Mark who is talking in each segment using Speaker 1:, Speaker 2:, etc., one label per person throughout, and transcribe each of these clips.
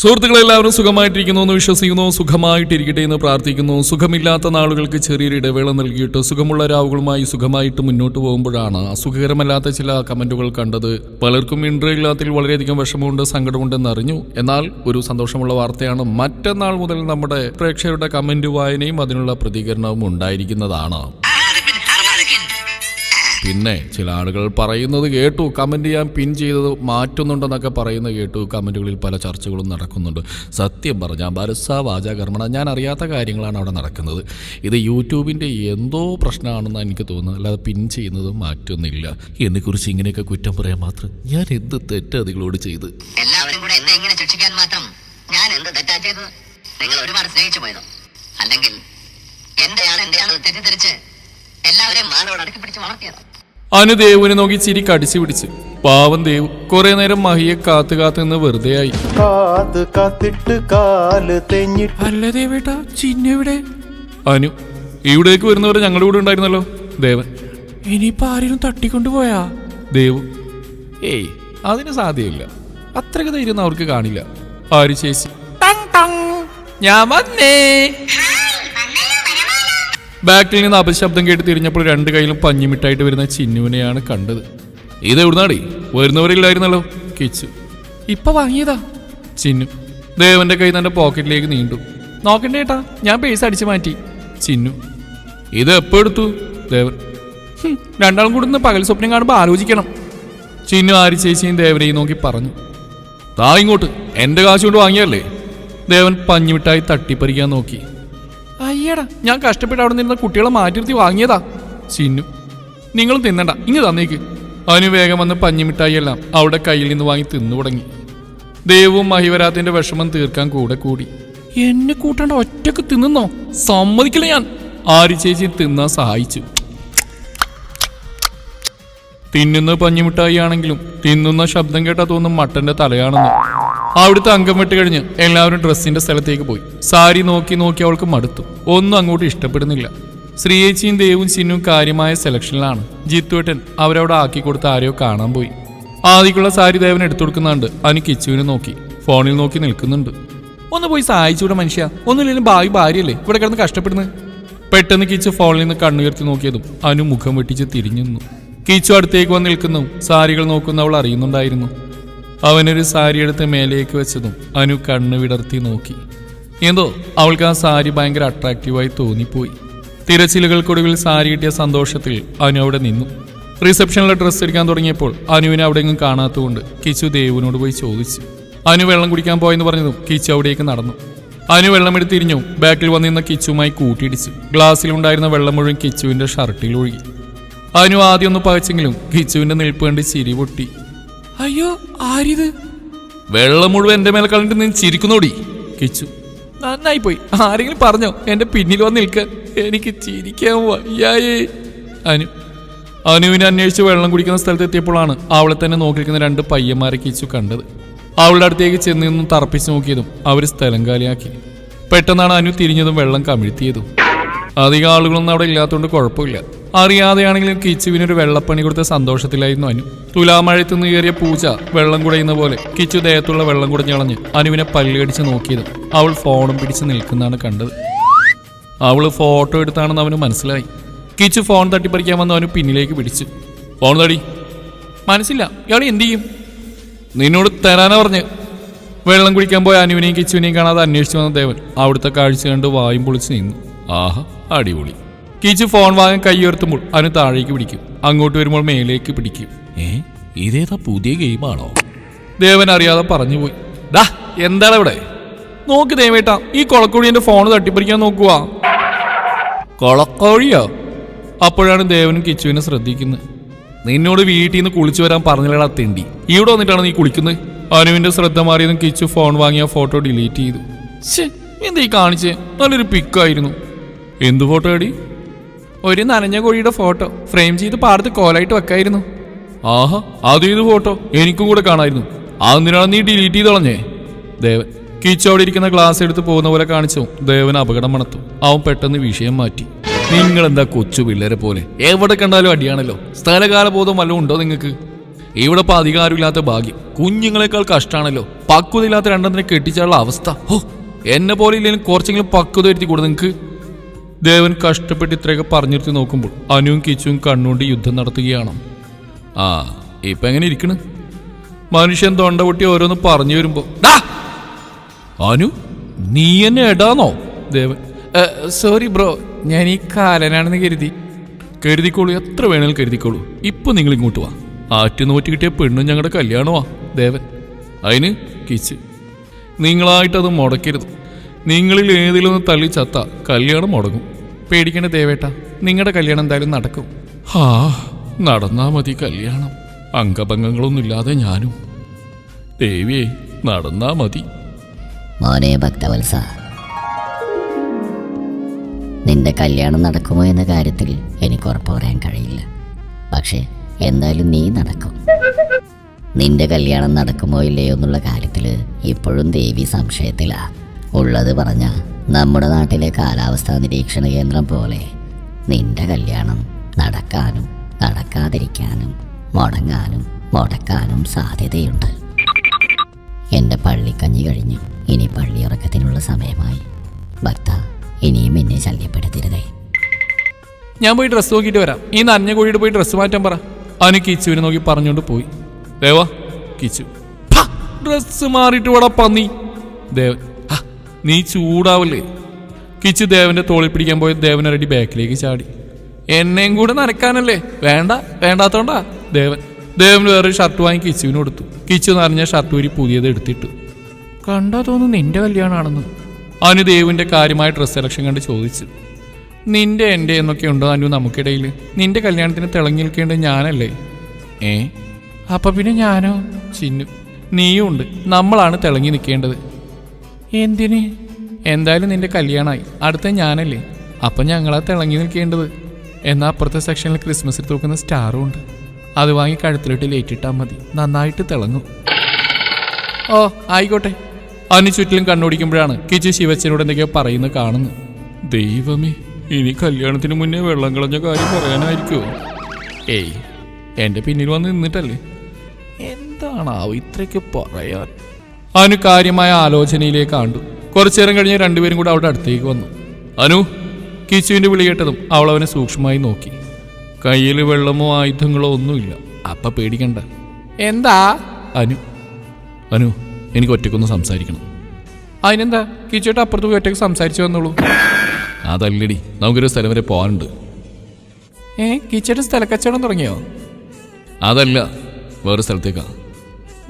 Speaker 1: സുഹൃത്തുക്കളെ എല്ലാവരും സുഖമായിട്ടിരിക്കുന്നു എന്ന് വിശ്വസിക്കുന്നു. സുഖമായിട്ടിരിക്കട്ടെ എന്ന് പ്രാർത്ഥിക്കുന്നു. സുഖമില്ലാത്ത നാളുകൾക്ക് ചെറിയൊരു ഇടവേള നൽകിയിട്ട് സുഖമുള്ള രാവുകളുമായി സുഖമായിട്ട് മുന്നോട്ട് പോകുമ്പോഴാണ് അസുഖകരമല്ലാത്ത ചില കമന്റുകൾ കണ്ടത്. പലർക്കും ഇന്റർവ്യൂ ഇല്ലാത്തതിൽ വളരെയധികം വിഷമമുണ്ട് സങ്കടമുണ്ടെന്ന് അറിഞ്ഞു. എന്നാൽ ഒരു സന്തോഷമുള്ള വാർത്തയാണ് മറ്റന്നാൾ മുതൽ നമ്മുടെ പ്രേക്ഷകരുടെ കമന്റ് വായനയും അതിനുള്ള പ്രതികരണവും ഉണ്ടായിരിക്കുന്നതാണ്. പിന്നെ ചില ആളുകൾ പറയുന്നത് കേട്ടു കമന്റ് ചെയ്യാൻ പിൻ ചെയ്തത് മാറ്റുന്നുണ്ടെന്നൊക്കെ പറയുന്നത് കേട്ടു കമന്റുകളിൽ പല ചർച്ചകളും നടക്കുന്നുണ്ട്. സത്യം പറഞ്ഞാൽ ബരസ വാചാകർമ്മണ ഞാൻ അറിയാത്ത കാര്യങ്ങളാണ് അവിടെ നടക്കുന്നത്. ഇത് യൂട്യൂബിന്റെ എന്തോ പ്രശ്നമാണെന്ന് എനിക്ക് തോന്നുന്നത്. അല്ലാതെ പിൻ ചെയ്യുന്നത് മാറ്റുന്നില്ല. എന്നെക്കുറിച്ച് ഇങ്ങനെയൊക്കെ കുറ്റം പറയാൻ മാത്രം ഞാൻ എന്ത് തെറ്റ് അതികളോട് ചെയ്ത്
Speaker 2: മാത്രം ഞാൻ എന്ത് നിങ്ങൾ സ്നേഹിച്ചു അല്ലെങ്കിൽ എല്ലാവരെയും മാനോട് അടക്കി പിടിച്ച് വളർത്തിയത്?
Speaker 1: അനു ദേവുവിനെ നോക്കി ചിരി കടിച്ചു പിടിച്ച്. പാവം ദേവ് കുറെ നേരം മഹിയെ കാത്തു കാത്തു നിന്ന് വെറുതെ ആയി
Speaker 3: കാത്ത് കാത്തിട്ട് കാൽ തെഞ്ഞിട്ട്
Speaker 1: അല്ല ദേവേട്ടാ ചിന്നെവിടെ അനു ഇവിടേക്ക് വരുന്നവരെ ഞങ്ങളുടെ കൂടെ ഉണ്ടായിരുന്നല്ലോ ദേവൻ. ഇനിയിപ്പോ ആരെങ്കിലും തട്ടിക്കൊണ്ടുപോയാ ദേവു. ഏയ് അതിന് സാധ്യമില്ല. അത്രയ്ക്ക് ധൈര്യം അവർക്ക് കാണില്ല. ആര് ചേച്ചി? ടങ് ടങ്. ഞാൻ വന്നേ. ബാക്കിൽ നിന്ന് അപശബ്ദം കേട്ട് തിരിഞ്ഞപ്പോൾ രണ്ട് കയ്യിലും പഞ്ഞിമിട്ടായിട്ട് വരുന്ന ചിന്നുവിനെയാണ് കണ്ടത്. ഇത് എവിടുന്നാടി? വരുന്നവരില്ലായിരുന്നല്ലോ കിച്ചു. ഇപ്പൊ വാങ്ങിയതാ ചിന്നു. ദേവന്റെ കൈ തന്റെ പോക്കറ്റിലേക്ക് നീണ്ടു. നോക്കണ്ടേ ഏട്ടാ ഞാൻ പേസ് അടിച്ചു മാറ്റി. ചിന്നു. ഇത് എപ്പോ എടുത്തു? ദേവൻ. രണ്ടാളും കൂടെ ഇന്ന് പകൽ സ്വപ്നം കാണുമ്പോൾ ആലോചിക്കണം. ചിന്നു ആരി ചേച്ചിയും ദേവനെയും നോക്കി പറഞ്ഞു. താ ഇങ്ങോട്ട് എന്റെ കാശുകൊണ്ട് വാങ്ങിയല്ലേ ദേവൻ പഞ്ഞിമിട്ടായി തട്ടിപ്പറിക്കാൻ നോക്കി. അയ്യടാ ഞാൻ കഷ്ടപ്പെട്ട് അവിടെ നിന്ന കുട്ടികളെ മാറ്റിർത്തി വാങ്ങിയതാ. സിന്നു നിങ്ങളും തിന്നണ്ട ഇങ്ങ് തന്നേക്ക്. അവന് വേഗം വന്ന് പഞ്ഞിമിഠായിയെല്ലാം അവിടെ കയ്യിൽ നിന്ന് വാങ്ങി തിന്നു തുടങ്ങി. ദേവും മഹിവരാത്തിന്റെ വിഷമം തീർക്കാൻ കൂടെ കൂടി. എന്നെ കൂട്ടണ്ട ഒറ്റയ്ക്ക് തിന്നുന്നോ? സമ്മതിക്കില്ല ഞാൻ. ആരി ചേച്ചി തിന്നാൻ സഹായിച്ചു. തിന്നുന്ന പഞ്ഞിമിഠായി ആണെങ്കിലും തിന്നുന്ന ശബ്ദം കേട്ടാ തോന്നും മട്ടന്റെ തലയാണെന്ന്. അവിടുത്തെ അംഗം വിട്ട് കഴിഞ്ഞ് എല്ലാവരും ഡ്രസ്സിന്റെ സ്ഥലത്തേക്ക് പോയി. സാരി നോക്കി നോക്കി അവൾക്ക് മടുത്തു. ഒന്നും അങ്ങോട്ട് ഇഷ്ടപ്പെടുന്നില്ല. ശ്രീയേച്ചിയും ദേവും ചിന്നും കാര്യമായ സെലക്ഷനിലാണ്. ജിത്തുവേട്ടൻ അവരവിടെ ആക്കി കൊടുത്ത ആരെയോ കാണാൻ പോയി. ആദ്യക്കുള്ള സാരി ദേവൻ എടുത്തു അനു കിച്ചുവിനെ നോക്കി. ഫോണിൽ നോക്കി നിൽക്കുന്നുണ്ട്. ഒന്ന് പോയി സഹായിച്ചൂടെ മനുഷ്യ. ഒന്നുമില്ലെങ്കിലും ഭാവി ഭാര്യയല്ലേ? ഇവിടെ കിടന്ന് കഷ്ടപ്പെടുന്നത്? പെട്ടെന്ന് കിച്ചു ഫോണിൽ നിന്ന് കണ്ണുയർത്തി നോക്കിയതും അനു മുഖം വെട്ടിച്ച് തിരിഞ്ഞു കിച്ചു അടുത്തേക്ക് വന്ന് നിൽക്കുന്നു. സാരികൾ നോക്കുന്ന അവൾ അറിയുന്നുണ്ടായിരുന്നു. അവനൊരു സാരി എടുത്ത് മേലേക്ക് വെച്ചതും അനു കണ്ണു വിടർത്തി നോക്കി. എന്തോ അവൾക്ക് ആ സാരി ഭയങ്കര അട്രാക്റ്റീവായി തോന്നിപ്പോയി. തിരച്ചിലുകൾക്കൊടുവിൽ സാരി കിട്ടിയ സന്തോഷത്തിൽ അനു അവിടെ നിന്നു. റിസപ്ഷനിലെ ഡ്രസ്സ് എടുക്കാൻ തുടങ്ങിയപ്പോൾ അനുവിനെ അവിടെയെങ്കിലും കാണാത്തതുകൊണ്ട് കിച്ചു ദേവിനോട് പോയി ചോദിച്ചു. അനു വെള്ളം കുടിക്കാൻ പോയെന്ന് പറഞ്ഞതും കിച്ചു അവിടേക്ക് നടന്നു. അനു വെള്ളമെടുത്ത് തിരിഞ്ഞു ബാക്കിൽ വന്നിരുന്ന കിച്ചുമായി കൂട്ടിയിടിച്ചു. ഗ്ലാസ്സിലുണ്ടായിരുന്ന വെള്ളം മുഴുവൻ കിച്ചുവിന്റെ ഷർട്ടിൽ ഒഴുകി. അനു ആദ്യം പകച്ചെങ്കിലും കിച്ചുവിന്റെ നിൽപ്പ് കണ്ട് ചിരി പൊട്ടി. അയ്യോ ആരിത്? വെള്ളം മുഴുവൻ എന്റെ മേലെ കളഞ്ഞിട്ട് നീ ചിരിക്കുന്നോടി? കിച്ചു. നന്നായി പോയി ആരെങ്കിലും പറഞ്ഞോ? എന്റെ പിന്നിൽ വന്ന് നിൽക്ക. എനിക്ക് ചിരിക്കാൻ വയ്യായേ. അനു. അനുവിനെ അന്വേഷിച്ച് വെള്ളം കുടിക്കുന്ന സ്ഥലത്ത് എത്തിയപ്പോഴാണ് അവളെ തന്നെ നോക്കിയിരിക്കുന്ന രണ്ട് പയ്യന്മാരെ കിച്ചു കണ്ടത്. അവളുടെ അടുത്തേക്ക് ചെന്ന് നിന്നും തറപ്പിച്ച് നോക്കിയതും അവർ സ്ഥലം കാലിയാക്കി. പെട്ടെന്നാണ് അനു തിരിഞ്ഞതും വെള്ളം കമിഴ്ത്തിയതും. അധികം ആളുകളൊന്നും അവിടെ ഇല്ലാത്തതുകൊണ്ട് കുഴപ്പമില്ല. അറിയാതെയാണെങ്കിലും കിച്ചുവിനൊരു വെള്ളപ്പണി കൊടുത്ത സന്തോഷത്തിലായിരുന്നു അനു. തുലാമഴയത്ത് നിന്ന് കയറിയ പൂച്ച വെള്ളം കുടയുന്ന പോലെ കിച്ചു ദേഹത്തുള്ള വെള്ളം കുടഞ്ഞളഞ്ഞ് അനുവിനെ പല്ലടിച്ച് നോക്കിയത്. അവൾ ഫോണും പിടിച്ച് നിൽക്കുന്നതാണ് കണ്ടത്. അവൾ ഫോട്ടോ എടുത്താണെന്ന് അവന് മനസ്സിലായി. കിച്ചു ഫോൺ തട്ടിപ്പറിക്കാൻ വന്ന് അവന് പിന്നിലേക്ക് പിടിച്ചു. ഫോൺ തടി. മനസ്സില്ല. ഇയാൾ എന്ത് ചെയ്യും? നിന്നോട് തരാനാ പറഞ്ഞ്. വെള്ളം കുടിക്കാൻ പോയ അനുവിനെയും കിച്ചുവിനെയും കാണാതെ അന്വേഷിച്ചു വന്ന ദേവൻ അവിടുത്തെ കാഴ്ച കണ്ട് വായും പൊളിച്ച് നിന്നു. ആഹാ അടിപൊളി. കിച്ചു ഫോൺ വാങ്ങാൻ കൈയുയർത്തുമ്പോൾ അവന് താഴേക്ക് പിടിക്കും. അങ്ങോട്ട് വരുമ്പോൾ മേലേക്ക് പിടിക്കും. ഏ ഇതേതാ പുതിയ ഗെയിമാണോ? ദേവൻ അറിയാതെ പറഞ്ഞുപോയി ഡാ എന്താണ് ഇവിടെ? നോക്ക് ദേവേട്ടാ ഈ കൊളക്കോഴി എന്റെ ഫോൺ തട്ടിപ്പറിക്കാൻ നോക്കുക കൊളക്കോഴിയോ? അപ്പോഴാണ് ദേവനും കിച്ചുവിനെ ശ്രദ്ധിക്കുന്നത്. നിന്നോട് വീട്ടിൽ നിന്ന് കുളിച്ചു വരാൻ പറഞ്ഞില്ലടാ തെണ്ടി. ഇവിടെ വന്നിട്ടാണ് നീ കുളിക്കുന്നത്? അനുവിന്റെ ശ്രദ്ധ മാറിയതും കിച്ചു ഫോൺ വാങ്ങിയ ഫോട്ടോ ഡിലീറ്റ് ചെയ്തു. ശ്ശേ, എന്താ ഈ കാണിച്ചേ? നല്ലൊരു പിക്കായിരുന്നു എന്ത് ഫോട്ടോ അടി ഒരു നനഞ്ഞ കോഴിയുടെ ഫോട്ടോ ഫ്രെയിം ചെയ്ത് പാടത്ത് കോലായിട്ട് വെക്കായിരുന്നു. ആഹാ അതേത് ഫോട്ടോ? എനിക്കും കൂടെ കാണായിരുന്നു. അതെന്തിനാണ് നീ ഡിലീറ്റ് ചെയ്ത് കളഞ്ഞേ? ദേവൻ കിച്ചു അവിടെ ഇരിക്കുന്ന ഗ്ലാസ് എടുത്ത് പോകുന്ന പോലെ കാണിച്ചു. ദേവൻ അപകടം മണത്തു. അവൻ പെട്ടെന്ന് വിഷയം മാറ്റി. നിങ്ങൾ എന്താ കൊച്ചു പിള്ളേരെ പോലെ? എവിടെ കണ്ടാലും അടിയാണല്ലോ. സ്ഥലകാല ബോധം വല്ലതും ഉണ്ടോ നിങ്ങൾക്ക് ഇവിടെ ഇപ്പൊ അധികാരമില്ലാത്ത ഭാഗ്യം. കുഞ്ഞുങ്ങളെക്കാൾ കഷ്ടാണല്ലോ. പക്വതയില്ലാത്ത രണ്ടെണ്ണത്തിനെ കെട്ടിച്ചാലുള്ള അവസ്ഥ. ഓ എന്നെ പോലെ ഇല്ലെങ്കിലും കുറച്ചെങ്കിലും പക്വത വരുത്തി കൂടെ നിങ്ങക്ക്. ദേവൻ കഷ്ടപ്പെട്ട് ഇത്രയൊക്കെ പറഞ്ഞിരുത്തി നോക്കുമ്പോൾ അനുവും കിച്ചുവും കണ്ണുകൊണ്ട് യുദ്ധം നടത്തുകയാണ്. ആ ഇപ്പൊ എങ്ങനെ ഇരിക്കണ്? മനുഷ്യൻ തൊണ്ട പൊട്ടി ഓരോന്ന് പറഞ്ഞു വരുമ്പോ അനു നീ എന്നെ എടാന്നോ ദേവൻ സോറി ബ്രോ ഞാൻ ഈ കാലനാണെന്ന് കരുതി. കരുതിക്കോളൂ എത്ര വേണേലും കരുതിക്കോളൂ. ഇപ്പൊ നിങ്ങൾ ഇങ്ങോട്ട് വാ. ആറ്റു നോറ്റി കിട്ടിയ പെണ്ണും ഞങ്ങളുടെ കല്യാണമാ ദേവൻ അതിന് കിച്ച് നിങ്ങളായിട്ടത് മുടക്കരുത്. നിങ്ങളിൽ ഏതിലൊന്ന് തള്ളി ചത്ത കല്യാണം മുടങ്ങും. പേടിക്കേണ്ട ദേവേട്ട. നിങ്ങളുടെ കല്യാണം എന്തായാലും നടക്കും. ആ നടന്നാ മതി കല്യാണം. അംഗഭംഗങ്ങളൊന്നുമില്ലാതെ ഞാനും. ദേവിയെ നടന്നാ മതി.
Speaker 4: മോനെ ഭക്തവത്സ. നിന്റെ കല്യാണം നടക്കുമോ എന്ന കാര്യത്തിൽ എനിക്ക് ഉറപ്പ് പറയാൻ കഴിയില്ല. പക്ഷേ എന്തായാലും നീ നടക്കും. നിന്റെ കല്യാണം നടക്കുമോ ഇല്ലയോ എന്നുള്ള കാര്യത്തിൽ ഇപ്പോഴും ദേവി സംശയത്തിലാ. ഉള്ളത് പറഞ്ഞ നമ്മുടെ നാട്ടിലെ കാലാവസ്ഥാ നിരീക്ഷണ കേന്ദ്രം പോലെ നിന്റെ കല്യാണം നടക്കാനും നടക്കാതിരിക്കാനും മുടങ്ങാനും മുടക്കാനും സാധ്യതയുണ്ട്. എന്റെ പള്ളിക്കഞ്ഞി കഴിഞ്ഞു. ഇനി പള്ളിയിറക്കത്തിനുള്ള സമയമായി. ഭക്ത ഇനിയും എന്നെ ശല്യപ്പെടുത്തരുതേ.
Speaker 1: ഞാൻ പോയി ഡ്രസ്സ് നോക്കിയിട്ട് വരാം. ഈ നനഞ്ഞ കോഴിയുടെ പോയി ഡ്രസ്സ് മാറ്റാൻ പറ. അവന് കിച്ചുവിനെ നോക്കി പറഞ്ഞുകൊണ്ട് പോയി. ദേവാ കിച്ചു. ഡ്രസ്സ് മാറിയിട്ട് ഇവിടെ പന്നി. ദേവൻ "ഹ, നീ ചൂടാവല്ലേ? കിച്ചു ദേവന്റെ തോളിൽ പിടിക്കാൻ പോയ ദേവൻ റെഡി ബാക്കിലേക്ക് ചാടി. എന്നെയും കൂടെ നനക്കാനല്ലേ വേണ്ട വേണ്ടാത്തോണ്ടാ. ദേവൻ ദേവൻ വേറൊരു ഷർട്ട് വാങ്ങി കിച്ചുവിന് കൊടുത്തു. കിച്ചു നിറഞ്ഞ ഷർട്ട് ഊരി പുതിയത് എടുത്തിട്ടു. കണ്ടാ തോന്നുന്നു നിന്റെ കല്യാണമാണെന്ന് അനു ദേവിന്റെ കാര്യമായ ഡ്രസ് സെലക്ഷൻ കണ്ട് ചോദിച്ചു. നിന്റെ എന്റെ എന്നൊക്കെ ഉണ്ടോ അനു നമുക്കിടയിൽ നിന്റെ കല്യാണത്തിന് തിളങ്ങി നിൽക്കേണ്ടത് ഞാനല്ലേ? ഏ? അപ്പൊ പിന്നെ ഞാനോ? ചിന്നു നീയും ഉണ്ട്. നമ്മളാണ് തിളങ്ങി നിൽക്കേണ്ടത്. എന്തിന്? എന്തായാലും നിന്റെ കല്യാണമായി അടുത്ത ഞാനല്ലേ. അപ്പൊ ഞങ്ങളാ തിളങ്ങി നിൽക്കേണ്ടത്. എന്നാ അപ്പുറത്തെ സെക്ഷനിൽ ക്രിസ്മസിൽ തൂക്കുന്ന സ്റ്റാറും ഉണ്ട്. അത് വാങ്ങി കഴുത്തിലിട്ട് ലേറ്റിട്ടാൽ മതി. നന്നായിട്ട് തിളങ്ങും. ഓ ആയിക്കോട്ടെ. അതിന് ചുറ്റിലും കണ്ണോടിക്കുമ്പോഴാണ് കിച്ചു ശിവച്ചനോട് എന്തൊക്കെയോ പറയുന്നത് കാണുന്നു ദൈവമേ ഇനി കല്യാണത്തിന് മുന്നേ വെള്ളം കളഞ്ഞ കാര്യം പറയാനായിരിക്കുമോ ഏയ് എന്റെ പിന്നിൽ വന്ന് നിന്നിട്ടല്ലേ? എന്താണാവോ ഇത്രയ്ക്ക് പറയാൻ? അനു കാര്യമായ ആലോചനയിലേക്ക് ആണ്ടു. കുറച്ചു നേരം കഴിഞ്ഞ് രണ്ടുപേരും കൂടെ അവിടെ അടുത്തേക്ക് വന്നു. അനു കിച്ചുവിന്റെ വിളി കേട്ടതും അവൾ അവനെ സൂക്ഷ്മമായി നോക്കി. കയ്യിൽ വെള്ളമോ ആയുധങ്ങളോ ഒന്നുമില്ല. അപ്പ പേടിക്കണ്ട. എന്താ? അനു അനു എനിക്ക് ഒറ്റക്കൊന്ന് സംസാരിക്കണം. അതിനെന്താ? കിച്ചോട്ട് അപ്പുറത്ത് പോയി ഒറ്റയ്ക്ക് സംസാരിച്ചു വന്നോളൂ. അതല്ലടി നമുക്കൊരു സ്ഥലം വരെ പോകാനുണ്ട് ഏ കിച്ചേട്ട് സ്ഥലക്കച്ചവടം തുടങ്ങിയോ? അതല്ല വേറെ സ്ഥലത്തേക്കാ.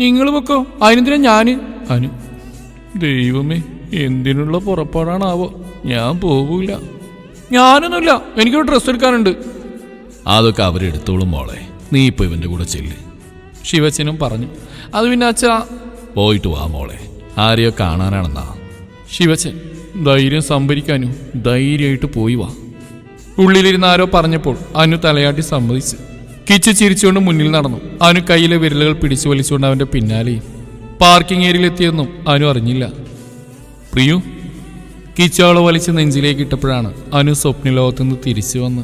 Speaker 1: നിങ്ങൾ പൊക്കോ അതിനെന്തിനാ ഞാൻ? അനു ദൈവമേ എന്തിനുള്ള പുറപ്പാടാണാവോ? ഞാൻ പോകൂല. ഞാനൊന്നുമില്ല. എനിക്കൊരു ഡ്രസ്സ് എടുക്കാനുണ്ട്. അതൊക്കെ അവരെടുത്തോളും മോളെ. നീ ഇപ്പൊ ഇവന്റെ കൂടെ ചെല്ല്. ശിവച്ചനും പറഞ്ഞു. അത് പിന്നെ അച്ഛാ. പോയിട്ട് വാ മോളെ. ആരെയോ കാണാനാണെന്നാ. ശിവച്ചൻ ധൈര്യം സംഭരിക്കാനും ധൈര്യമായിട്ട് പോയി വാ. ഉള്ളിലിരുന്ന് ആരോ പറഞ്ഞപ്പോൾ അനു തലയാട്ടി സമ്മതിച്ചു. കിച്ചു ചിരിച്ചുകൊണ്ട് മുന്നിൽ നടന്നു. അനു കയ്യിലെ വിരലുകൾ പിടിച്ചു വലിച്ചുകൊണ്ട് അവന്റെ പിന്നാലെയും. പാർക്കിംഗ് ഏരിയയിൽ എത്തിയെന്നും അനു അറിഞ്ഞില്ല. പ്രിയു കിച്ചാൾ വലിച്ച് നെഞ്ചിലേക്ക് ഇട്ടപ്പോഴാണ് അനു സ്വപ്ന ലോകത്തുനിന്ന് തിരിച്ചു വന്ന്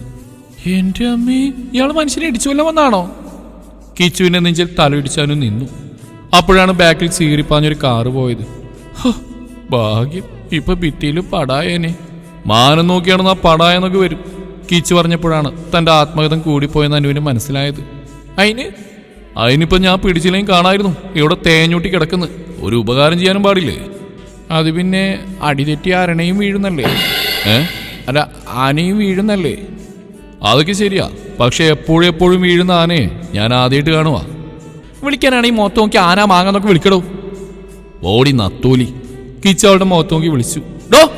Speaker 1: എന്റെ അമ്മേ ഇയാൾ മനുഷ്യനെ ഇടിച്ചു വന്നാണോ? കിച്ചുവിന്റെ നെഞ്ചിൽ തലയിടിച്ച് അനു നിന്നു. അപ്പോഴാണ് ബാക്കിൽ ചീറിപ്പാഞ്ഞൊരു കാറ് പോയത്. ഭാഗ്യം. ഇപ്പൊ ഭിത്തിയിൽ പടായനെ. മാനം നോക്കിയാണെന്ന് ആ പടായെന്നൊക്കെ വരും. കിച്ചു പറഞ്ഞപ്പോഴാണ് തന്റെ ആത്മഗതം കൂടിപ്പോയെന്ന് അനുവിന് മനസ്സിലായത്. അതിന് അതിനിപ്പോ ഞാൻ പിടിച്ചില്ലെങ്കിൽ കാണായിരുന്നു. ഇവിടെ തേഞ്ഞൂട്ടി കിടക്കുന്നു. ഒരു ഉപകാരം ചെയ്യാനും പാടില്ലേ? അത് പിന്നെ അടിതെറ്റി അരണയും വീഴുന്നല്ലേ? ഏ? അല്ല ആനയും വീഴുന്നല്ലേ? അതൊക്കെ ശരിയാ. പക്ഷെ എപ്പോഴും എപ്പോഴും വീഴുന്ന ആനയെ ഞാൻ ആദ്യമായിട്ട് കാണുവാ. വിളിക്കാനാണെങ്കിൽ മുഖത്ത് നോക്കി ആന മാങ്ങാന്നൊക്കെ വിളിക്കടോ. ഓടി നത്തൂലി. കിച്ചവളുടെ മുഖത്ത് നോക്കി വിളിച്ചു. ഡോ!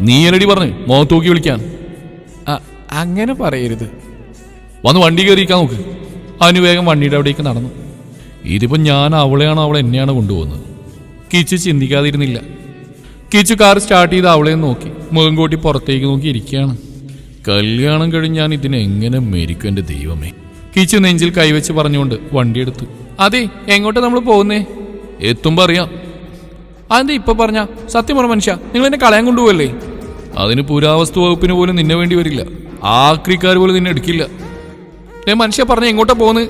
Speaker 1: നീ എന്നടി പറഞ്ഞു മുഖത്ത് നോക്കി വിളിക്കാൻ? അങ്ങനെ പറയരുത്. വന്ന് വണ്ടി കയറിയിരിക്കാൻ നോക്ക്. അവന് വേഗം വണ്ടിയുടെ അവിടേക്ക് നടന്നു. ഇതിപ്പോ ഞാൻ അവളെയാണോ അവൾ എന്നെയാണ് കൊണ്ടുപോകുന്നത്? കിച്ചു ചിന്തിക്കാതിരുന്നില്ല. കിച്ചു കാർ സ്റ്റാർട്ട് ചെയ്ത് അവളെ നോക്കി. മുഖം കൂട്ടി പുറത്തേക്ക് നോക്കി ഇരിക്കുകയാണ്. കല്യാണം കഴിഞ്ഞ് ഞാൻ ഇതിനെ എങ്ങനെ മേരിക്കും എന്റെ ദൈവമേ. കിച്ചു നെഞ്ചിൽ കൈവച്ച് പറഞ്ഞുകൊണ്ട് വണ്ടിയെടുത്തു അതെ എങ്ങോട്ടാ നമ്മൾ പോകുന്നേ? എത്തുമ്പോ അറിയാം. അതെന്താ ഇപ്പൊ പറഞ്ഞ? സത്യം പറഞ്ഞ മനുഷ്യ നിങ്ങൾ എന്നെ കളയാൻ കൊണ്ടുപോകല്ലേ? അതിന് പുരാവസ്തു വകുപ്പിന് പോലും നിന്നെ വേണ്ടി വരില്ല. ആക്രിക്കാർ പോലും നിന്നെ എടുക്കില്ല. ഏ മനുഷ്യ പറഞ്ഞ എങ്ങോട്ടാ പോന്ന്?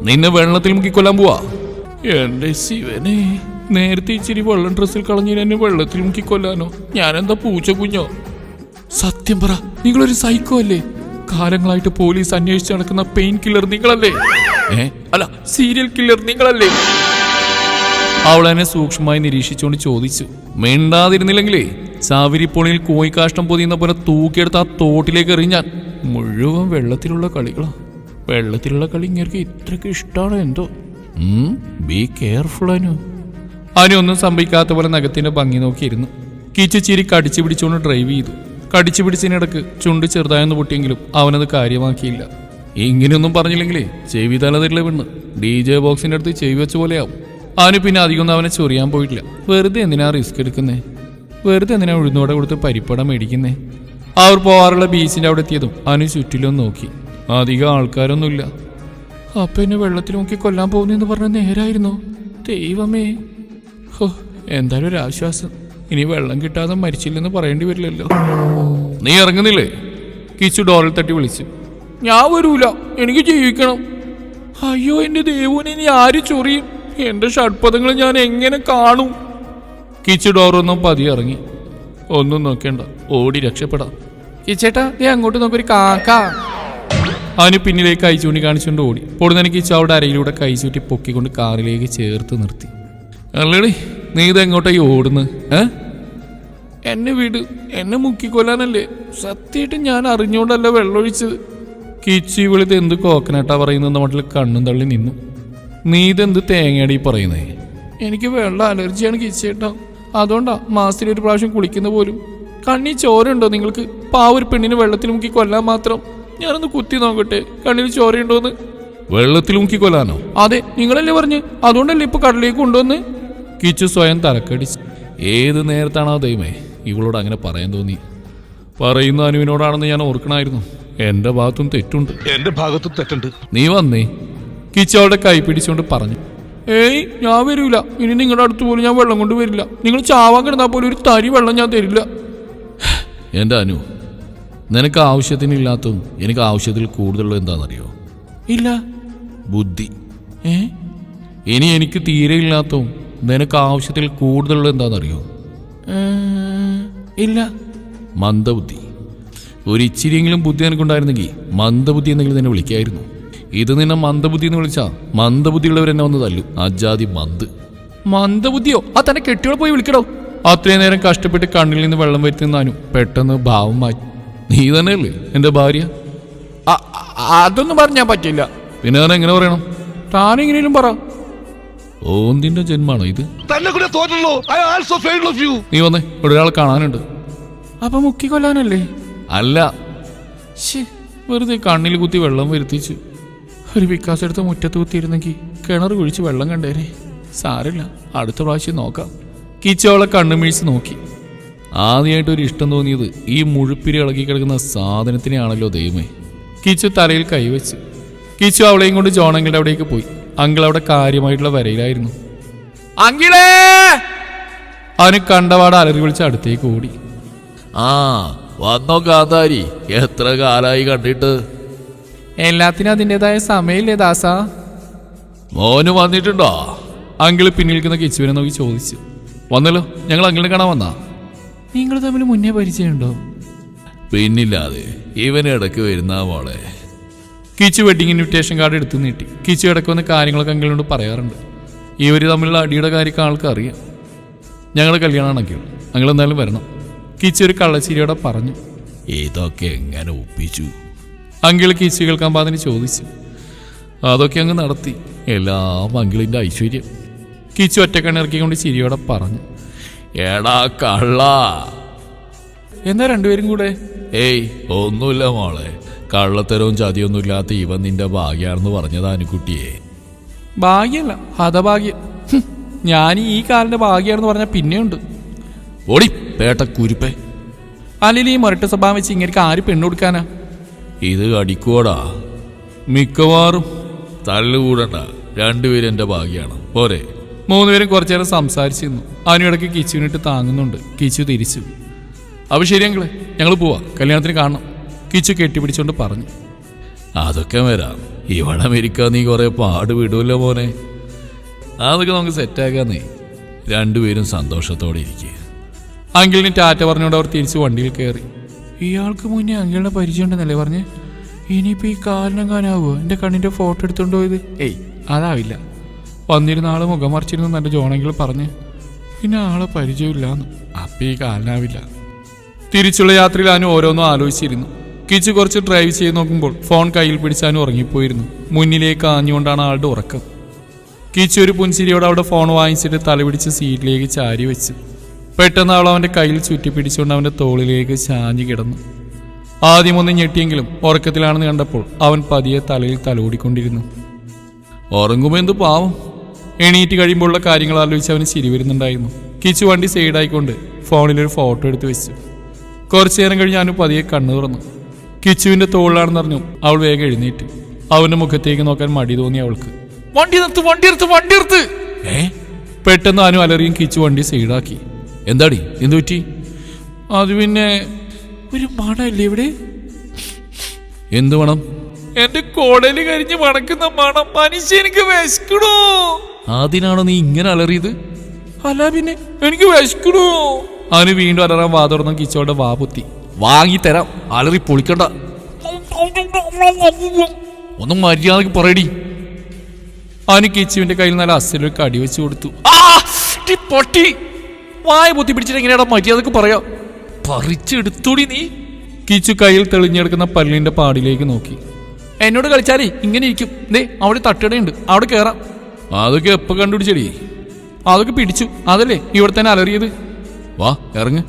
Speaker 1: നിന്നെ വെള്ളത്തിൽ മുക്കിക്കൊല്ലാൻ പോവാ. എന്റെ ശിവനെ നേരത്തെ ഇച്ചിരി വെള്ളം ഡ്രസ്സിൽ കളഞ്ഞിന് എന്നെ വെള്ളത്തിൽ മുക്കിക്കൊല്ലാനോ ഞാനെന്താ പൂച്ച കുഞ്ഞോ? സത്യം പറ നിങ്ങളൊരു സൈക്കോ അല്ലേ? കാലങ്ങളായിട്ട് പോലീസ് അന്വേഷിച്ച് നടക്കുന്ന പെയിൻ കില്ലർ നിങ്ങളല്ലേ? ഏ? അല്ല സീരിയൽ കില്ലർ നിങ്ങളല്ലേ? അവൾ എന്നെ സൂക്ഷ്മമായി നിരീക്ഷിച്ചുകൊണ്ട് ചോദിച്ചു. മിണ്ടാതിരുന്നില്ലെങ്കിലേ സാവിരിപ്പൊളിയിൽ കോയിക്കാഷ്ടം പൊതിയുന്ന പോലെ തൂക്കിയെടുത്ത് ആ തോട്ടിലേക്ക് എറിഞ്ഞാൽ മുഴുവൻ വെള്ളത്തിലുള്ള കളികളാ. വെള്ളത്തിലുള്ള കളി ഇങ്ങനെ ഇത്രയ്ക്ക് ഇഷ്ടമാണോ എന്തോ. Be careful Anu. അനു ഒന്നും സംഭവിക്കാത്ത പോലെ നഖത്തിന്റെ ഭംഗി നോക്കിയിരുന്നു. കീച്ചു ചിരി കടിച്ചു പിടിച്ചുകൊണ്ട് ഡ്രൈവ് ചെയ്തു. കടിച്ചു പിടിച്ചതിനിടക്ക് ചുണ്ട് ചെറുതായെന്ന് പൊട്ടിയെങ്കിലും അവനത് കാര്യമാക്കിയില്ല. ഇങ്ങനെയൊന്നും പറഞ്ഞില്ലെങ്കിലേ ചെവി തലതിരിലെ വീണ് ഡി ജെ ബോക്സിന്റെ അടുത്ത് ചെവി വെച്ച പോലെയാവും. അവന് പിന്നെ അധികമൊന്നും അവനെ ചൊറിയാൻ പോയിട്ടില്ല. വെറുതെ എന്തിനാ റിസ്ക് എടുക്കുന്നേ? വെറുതെ എന്തിനാ ഉഴുന്നോടെ കൊടുത്ത് പരിപ്പടം മേടിക്കുന്നേ? അവർ പോവാറുള്ള ബീച്ചിന്റെ അവിടെ എത്തിയതും അവന് ചുറ്റിലും നോക്കി. അധികം ആൾക്കാരൊന്നുമില്ല. അപ്പ എന്നെ വെള്ളത്തിൽ നോക്കി കൊല്ലാൻ പോകുന്നെന്ന് പറഞ്ഞ നേരായിരുന്നു. ദൈവമേ. ഹോ എന്തായാലും ഒരു ആശ്വാസം. ഇനി വെള്ളം കിട്ടാതെ മരിച്ചില്ലെന്ന് പറയേണ്ടി വരില്ലല്ലോ. നീ ഇറങ്ങുന്നില്ലേ? കിച്ചു ഡോറിൽ തട്ടി വിളിച്ചു. ഞാൻ വരൂല. എനിക്ക് ജീവിക്കണം. അയ്യോ എന്റെ ദേവുവിനെ ഇനി ആര് ചൊറിയും? എന്റെ ഷഡ്പദങ്ങൾ ഞാൻ എങ്ങനെ കാണും? കിച്ചു ഡോറൊന്നും പതിയെ ഇറങ്ങി. ഒന്നും നോക്കേണ്ട. ഓടി രക്ഷപ്പെടാം. കിച്ചേട്ടാ നീ അങ്ങോട്ട് നോക്കൊരു കാക്ക. അവന് പിന്നിലേക്ക് കൈ ചൂണ്ടി കാണിച്ചുകൊണ്ട് ഓടി. പൊടുന്ന എനിക്ക് ചവിടെ അരയിലൂടെ കൈ ചൂറ്റി പൊക്കിക്കൊണ്ട് കാറിലേക്ക് ചേർത്ത് നിർത്തി. അല്ലേടി നീ ഇത് എങ്ങോട്ടായി ഓടുന്നു? ഏ? എന്നെ വീട് എന്നെ മുക്കിക്കൊല്ലാനല്ലേ? സത്യമായിട്ട് ഞാൻ അറിഞ്ഞുകൊണ്ടല്ല വെള്ളമൊഴിച്ചത്. കിച്ചി വിളിത് എന്ത് കോക്കനട്ടാ പറയുന്നത് മട്ടിൽ കണ്ണും തള്ളി നിന്നു. നീ ഇതെന്ത് തേങ്ങയാടി പറയുന്നേ? എനിക്ക് വെള്ള അലർജിയാണ് കിച്ചേട്ടാ അതുകൊണ്ടാ മാസത്തിൽ ഒരു പ്രാവശ്യം കുളിക്കുന്ന പോലും. കണ്ണി ചോരുണ്ടോ നിങ്ങൾക്ക്? പാവ ഒരു പെണ്ണിനെ വെള്ളത്തിൽ മുക്കി കൊല്ലാൻ മാത്രം. ഞാനൊന്ന് കുത്തി നോക്കട്ടെ. കണ്ണിൽ ചോരയുണ്ടോന്ന്? വെള്ളത്തിൽ മുക്കി കൊല്ലാനോ അതെ നിങ്ങളല്ലേ പറഞ്ഞ്? അതുകൊണ്ടല്ലേ ഇപ്പൊ കടലിലേക്ക് കൊണ്ടുവന്ന്? കിച്ചു സ്വയം തലക്കടിച്ച്. ഏത് നേരത്താണോ ദൈവമേ ഇവളോട് അങ്ങനെ പറയാൻ തോന്നി. പറയുന്ന അനുവിനോടാണെന്ന് ഞാൻ ഓർക്കണമായിരുന്നു എന്റെ ഭാഗത്തും തെറ്റുണ്ട്.
Speaker 5: എന്റെ ഭാഗത്തും തെറ്റുണ്ട്.
Speaker 1: നീ വന്നേ. കിച്ചു അവളുടെ കൈ പിടിച്ചുകൊണ്ട് പറഞ്ഞു. ഏയ് ഞാൻ വരൂല. ഇനി നിങ്ങളുടെ അടുത്ത് പോലും ഞാൻ വെള്ളം കൊണ്ട് വരില്ല. നിങ്ങൾ ചാവാൻ കിടന്നാൽ പോലും ഒരു തരി വെള്ളം ഞാൻ തരില്ല. എന്റെ അനു നിനക്ക് ആവശ്യത്തിനില്ലാത്തതും എനിക്ക് ആവശ്യത്തിൽ കൂടുതലുള്ള എന്താണെന്നറിയോ? ഇല്ല. ബുദ്ധി. ഏ? ഇനി എനിക്ക് തീരെ ഇല്ലാത്തതും നിനക്ക് ആവശ്യത്തിൽ കൂടുതലുള്ള എന്താണെന്നറിയോ? ഇല്ല. മന്ദബുദ്ധി. ഒരു ഇച്ചിരിയെങ്കിലും ബുദ്ധി എനിക്കുണ്ടായിരുന്നെങ്കിൽ മന്ദബുദ്ധി എന്നെങ്കിലും നിന്നെ വിളിക്കായിരുന്നു. ഇത് നിന്നെ മന്ദബുദ്ധി എന്ന് വിളിച്ചാ മന്ദബുദ്ധിയുള്ളവർ എന്നെ വന്ന് തല്ലു. അജാതി മന്ത്. മന്ദബുദ്ധിയോ? ആ തന്നെ കെട്ടിയോടെ പോയി വിളിക്കടോ. അത്രയും നേരം കഷ്ടപ്പെട്ട് കണ്ണിൽ നിന്ന് വെള്ളം വരുത്തുന്നാനും പെട്ടെന്ന് ഭാവം മാറ്റി. നീ തന്നെയല്ലേ എന്റെ ഭാര്യ? അതൊന്നും പറഞ്ഞാൻ പറ്റില്ല. പിന്നെ ഞാൻ എങ്ങനെ പറയണം? താനെങ്ങനെയും പറ. ഓന്തിന്റെ ജന്മാണോ ഇത്?
Speaker 5: തന്നെ കൂടെ തോറ്റല്ലോ ഐ ആൾസോ ഓഫ് യു
Speaker 1: നീ വന്നേ ഇവിടെ ഒരാൾ കാണാനുണ്ട്. അപ്പൊ മുക്കി കൊല്ലാനല്ലേ? അല്ല. വെറുതെ കണ്ണിൽ കുത്തി വെള്ളം വരുത്തിച്ചു. ഒരു വിക്കാസ് എടുത്ത് മുറ്റത്ത് കുത്തിയിരുന്നെങ്കിൽ കിണർ കുഴിച്ച് വെള്ളം കണ്ടേരെ. സാരില്ല അടുത്ത പ്രാവശ്യം നോക്കാം. കിച്ചോളെ കണ്ണുമീഴ്സ് നോക്കി. ആദ്യമായിട്ട് ഒരു ഇഷ്ടം തോന്നിയത് ഈ മുഴുപ്പിരി ഇളകി കിടക്കുന്ന സാധനത്തിനെയാണല്ലോ ദൈവമേ. കിച്ചു തലയിൽ കൈവച്ച്. കിച്ചു അവളെയും കൊണ്ട് ജോണങ്കിളുടെ അവിടേക്ക് പോയി. അങ്കിൾ അവിടെ കാര്യമായിട്ടുള്ള വരയിലായിരുന്നു. അങ്കിളേ! അവന് കണ്ടപാട് അലറി വിളിച്ച് അടുത്തേക്ക് ഓടി.
Speaker 6: ആ വന്നോ കാന്താരി എത്ര കാലായി കണ്ടിട്ട്?
Speaker 1: എല്ലാത്തിനും അതിന്റെതായ സമയമില്ലേ ദാസ?
Speaker 6: മോന് വന്നിട്ടുണ്ടോ?
Speaker 1: അങ്കിൾ പിന്നിൽ നിൽക്കുന്ന കിച്ചുവിനെ നോക്കി ചോദിച്ചു. വന്നല്ലോ ഞങ്ങൾ അങ്കിളിനെ കാണാൻ വന്നാ. നിങ്ങൾ തമ്മിൽ മുന്നേ പരിചയമുണ്ടോ?
Speaker 6: പിന്നില്ലാതെ ഇവനെ ഇടയ്ക്ക് വരുന്ന മോളെ.
Speaker 1: കിച്ചു വെഡിങ് ഇൻവിറ്റേഷൻ കാർഡ് എടുത്തു നീട്ടി. കിച്ചു ഇടയ്ക്ക് വന്ന് കാര്യങ്ങളൊക്കെ അങ്കിളിനോട് പറയാറുണ്ട്. ഇവർ തമ്മിലുള്ള അടിയുടെ കാര്യമൊക്കെ ആൾക്ക് അറിയാം. ഞങ്ങളുടെ കല്യാണമാണെങ്കിൽ അങ്കിൾ എന്തായാലും വരണം. കിച്ചു ഒരു കള്ളച്ചിരിയോടെ പറഞ്ഞു.
Speaker 6: ഇതൊക്കെ എങ്ങനെ ഒപ്പിച്ചു?
Speaker 1: അങ്കിൾ കിച്ചു കേൾക്കാൻ പാതിന് ചോദിച്ചു. അതൊക്കെ അങ്ങ് നടത്തി. എല്ലാം അങ്കിളിന്റെ ഐശ്വര്യം. കിച്ചു ഒറ്റക്കണ്ണിറക്കിക്കൊണ്ട് ചിരിയോടെ പറഞ്ഞു.
Speaker 6: എടാ കള്ള.
Speaker 1: എന്നാ രണ്ടുപേരും കൂടെ?
Speaker 6: ഏയ് ഒന്നുമില്ല മോളെ. കള്ളത്തരവും ചതിയൊന്നും ഇല്ലാത്ത ഇവൻ നിന്റെ ഭാഗ്യാണെന്ന് പറഞ്ഞതാ അനുക്കുട്ടിയെ
Speaker 1: ഭാഗ്യല്ല ഹതഭാഗ്യം. ഞാൻ ഈ കാലിന്റെ ഭാഗ്യാണെന്ന് പറഞ്ഞാൽ പിന്നെയുണ്ട്.
Speaker 6: ഓടി പേട്ട കുരുപ്പേ.
Speaker 1: അല്ലെങ്കിൽ ഈ മുരട്ട് സ്വഭാവം വെച്ച് ഇങ്ങനെ ആര് പെണ്ണുകൊടുക്കാനാ
Speaker 6: ഇത് കടിക്കോടാ
Speaker 1: മിക്കവാറും
Speaker 6: തള്ളുകൂടണ്ട രണ്ടുപേരും എന്റെ ഭാഗ്യാണ്. പോരെ.
Speaker 1: മൂന്നുപേരും കുറച്ചു നേരം സംസാരിച്ചിരുന്നു അവനിടയ്ക്ക് കിച്ചുവിനിട്ട് താങ്ങുന്നുണ്ട്. കിച്ചു തിരിച്ചു. അപ്പൊ ശരിയെങ്കിലേ ഞങ്ങൾ പോവാ. കല്യാണത്തിന് കാണണം. കിച്ചു കെട്ടിപ്പിടിച്ചോണ്ട് പറഞ്ഞു.
Speaker 6: അതൊക്കെ വരാം. ഇവിടെ അമേരിക്ക നീ കുറെ പാട് വിടുമല്ലോ മോനെ. അതൊക്കെ നമുക്ക് സെറ്റാക്കാന്നേ രണ്ടുപേരും സന്തോഷത്തോടെ ഇരിക്കുക
Speaker 1: അങ്കിളിന് ടാറ്റ പറഞ്ഞുകൊണ്ട് അവർ തിരിച്ച് വണ്ടിയിൽ കയറി ഇയാൾക്ക് മുന്നേ അങ്കിളിനെ പരിചയമുണ്ടെന്നല്ലേ പറഞ്ഞ്? ഇനിയിപ്പോൾ ഈ കാലിനെങ്ങാനാവോ? എന്റെ കണ്ണിന്റെ ഫോട്ടോ എടുത്തുകൊണ്ട് പോയത്? ഏയ് അതാവില്ല. വന്നിരുന്ന ആൾ മുഖം മറിച്ചിരുന്നു എന്റെ ജോണെങ്കിൽ പറഞ്ഞ്. പിന്നെ ആളെ പരിചയമില്ലാന്ന്. അപ്പീ ഈ തിരിച്ചുള്ള യാത്രയിൽ അനു ഓരോന്നും ആലോചിച്ചിരുന്നു. കിച്ചു കുറച്ച് ഡ്രൈവ് ചെയ്ത് നോക്കുമ്പോൾ ഫോൺ കയ്യിൽ പിടിച്ചാനും ഉറങ്ങിപ്പോയിരുന്നു. മുന്നിലേക്ക് ആഞ്ഞുകൊണ്ടാണ് ആളുടെ ഉറക്കം. കിച്ചു ഒരു പുൻചിരിയോട് അവിടെ ഫോൺ വാങ്ങിച്ചിട്ട് തലപിടിച്ച് സീറ്റിലേക്ക് ചാരി വെച്ചു. പെട്ടെന്ന് അവൾ അവന്റെ കയ്യിൽ ചുറ്റി പിടിച്ചുകൊണ്ട് അവന്റെ തോളിലേക്ക് ചാഞ്ഞു കിടന്നു. ആദ്യം ഒന്ന് ഞെട്ടിയെങ്കിലും ഉറക്കത്തിലാണെന്ന് കണ്ടപ്പോൾ അവൻ പതിയെ തലയിൽ തലോടിക്കൊണ്ടിരുന്നു. ഉറങ്ങുമെന്ത് പാവം? എണീറ്റ് കഴിയുമ്പോഴുള്ള കാര്യങ്ങൾ ആലോചിച്ച് അവന് ചിരി വരുന്നുണ്ടായിരുന്നു. കിച്ചു വണ്ടി സൈഡായിക്കൊണ്ട് ഫോണിലൊരു ഫോട്ടോ എടുത്ത് വെച്ചു. കുറച്ചു നേരം കഴിഞ്ഞ് അവന് പതിയെ കണ്ണു തുറന്നു. കിച്ചുവിന്റെ തോളിലാണെന്നറിഞ്ഞു അവൾ വേഗം എഴുന്നേറ്റ്. അവന്റെ മുഖത്തേക്ക് നോക്കാൻ മടി തോന്നി അവൾക്ക്. വണ്ടി നിർത്ത് വണ്ടി നിർത്ത് വണ്ടി നിർത്ത്!
Speaker 6: ഏ?
Speaker 1: പെട്ടെന്ന് അനു അലറിയും കിച്ചു വണ്ടി സൈഡാക്കി
Speaker 6: എന്താടി? എന്തു പറ്റി?
Speaker 1: അത് പിന്നെ ഒരു മണല്ലേ ഇവിടെ?
Speaker 6: എന്ത് വേണം
Speaker 1: എന്റെ കോടലി കരിഞ്ഞ് മണക്കുന്ന മണം മനുഷ്യ എനിക്ക് വിശക്കണോ!
Speaker 6: അതിനാണോ നീ ഇങ്ങനെ അലറിയത്?
Speaker 1: അല്ല പിന്നെ എനിക്ക് വിശക്കണോ. അവന് വീണ്ടും അലറാൻ വാ തുറന്നു കിച്ചോടെ വാ പൊത്തി
Speaker 6: വാങ്ങി തരാം. അലറി പൊളിക്കണ്ട. ഒന്നും മര്യാദയ്ക്ക് പറയടി.
Speaker 1: അവന് കിച്ചുവിന്റെ കയ്യിൽ നല്ല അസലൊരു കടി വെച്ച് കൊടുത്തു. പൊട്ടി. വായ പൊത്തി പിടിച്ചിട്ട് എങ്ങനെയാടാ മര്യാദയ്ക്ക് പറയാം? പറിച്ചെടുത്തോടി നീ. കിച്ചു കയ്യിൽ തെളിഞ്ഞെടുക്കുന്ന പല്ലിന്റെ പാടിലേക്ക് നോക്കി. എന്നോട് കളിച്ചാലേ ഇങ്ങനെ ഇരിക്കും. ദേ അവിടെ തട്ടിടയുണ്ട് അവിടെ കേറാം.
Speaker 6: അതൊക്കെ എപ്പോ കണ്ടുപിടിച്ചടി?
Speaker 1: അതൊക്കെ പിടിച്ചു. അതല്ലേ ഇവിടെ തന്നെ അലറിയത്?
Speaker 6: വാ ഇറങ്ങ്.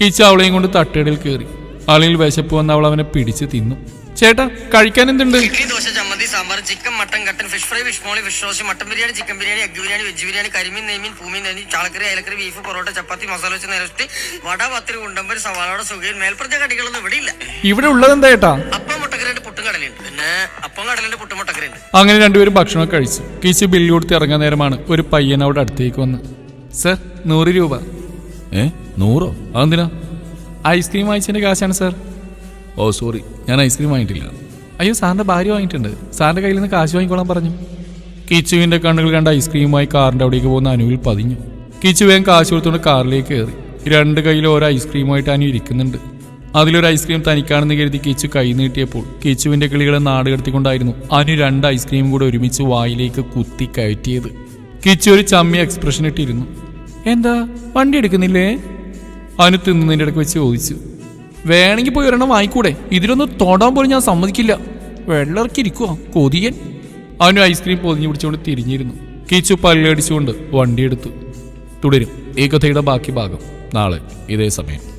Speaker 1: കിച്ച അവളെയും കൊണ്ട് തട്ടേടിൽ കയറി അളിയിൽ വിശപ്പ് വന്ന് അവൾ അവനെ പിടിച്ച് തിന്നു. ചേട്ടാ കഴിക്കാൻ എന്തുണ്ട്?
Speaker 7: ഇഡ്ലി ദോശ ചമ്മന്തി സാമ്പാർ ചിക്കൻ മട്ടൻ കട്ടൻ fish fry fish molee fish roast mutton biryani chicken biryani egg biryani veg biryani കരിമീൻ നെയ്മീൻ പൂമീൻ നെയ്മീൻ ചാളക്കറി അയലക്കറി ബീഫ് പൊറോട്ട ചപ്പാത്തി മസാല വെച്ച് നിരത്തി വട പത്തിരി ഉണ്ടമ്പരി സവാളയുടെ സുഖയിൽ മേൽപ്പറഞ്ഞ കടികളൊന്നും ഇവിടെ ഇല്ല.
Speaker 1: ഇവിടെ ഉള്ളത് എന്താ ചേട്ടാ?
Speaker 7: അപ്പം മുട്ടക്കരയുടെ പുട്ടും കടലുണ്ട് പിന്നെ അപ്പം കടലിന്റെ പുട്ടും മുട്ടക്കരയുണ്ട്
Speaker 1: അങ്ങനെ രണ്ടുപേരും ഭക്ഷണം കഴിച്ചു. കിച്ചു ബില്ല് കൊടുത്ത് ഇറങ്ങാൻ നേരമാണ് ഒരു പയ്യൻ അവിടെ അടുത്തേക്ക് വന്ന്. സർ നൂറ് രൂപ.
Speaker 6: ഏ നൂറോ? അതെന്തിനാ?
Speaker 1: ഐസ്ക്രീം വാങ്ങിച്ചതിന്റെ കാശാണ് സർ.
Speaker 6: Oh sorry. ഞാൻ ഐസ്ക്രീം വാങ്ങിയിട്ടില്ല.
Speaker 1: അയ്യോ സാറിന്റെ ഭാര്യ വാങ്ങിയിട്ടുണ്ട്. സാറിന്റെ കയ്യിൽ നിന്ന് കാശ് വാങ്ങിക്കോളാൻ പറഞ്ഞു. കിച്ചുവിന്റെ കണ്ണുകൾ കണ്ട ഐസ്ക്രീമുമായി കാറിന്റെ അവിടേക്ക് പോകുന്ന അനുവിൽ പതിഞ്ഞു. കിച്ചു വേഗം കാശ് കൊടുത്തുകൊണ്ട് കാറിലേക്ക് കയറി. രണ്ട് കയ്യിൽ ഓരോ ഐസ്ക്രീമുമായിട്ട് അനു ഇരിക്കുന്നുണ്ട്. അതിലൊരു ഐസ്ക്രീം തനിക്കാണെന്ന് കരുതി കിച്ചു കൈ നീട്ടിയപ്പോൾ കിച്ചുവിന്റെ കിളികളെ നാട് കടത്തിക്കൊണ്ടായിരുന്നു അനു രണ്ട് ഐസ്ക്രീം കൂടെ ഒരുമിച്ച് വായിലേക്ക് കുത്തി കയറ്റിയത്. കിച്ചു ഒരു ചമ്മി എക്സ്പ്രഷൻ ഇട്ടിരുന്നു. എന്താ? വണ്ടി എടുക്കുന്നില്ലേ? അനു തിന്നതിന്റെ ഇടയ്ക്ക് വെച്ച് ചോദിച്ചു. വേണമെങ്കിൽ പോയി ഒരെണ്ണം വാങ്ങിക്കൂടെ? ഇതിലൊന്നും തൊടാൻ പോലും ഞാൻ സമ്മതിക്കില്ല. വെള്ളർക്കിരിക്കുക കൊതിയൻ. അവന് ഐസ്ക്രീം പൊതിഞ്ഞു പിടിച്ചുകൊണ്ട് തിരിഞ്ഞിരുന്നു. കിച്ചു പല്ലടിച്ചുകൊണ്ട് വണ്ടിയെടുത്തു തുടരും. ഈ കഥയുടെ ബാക്കി ഭാഗം നാളെ ഇതേ സമയം.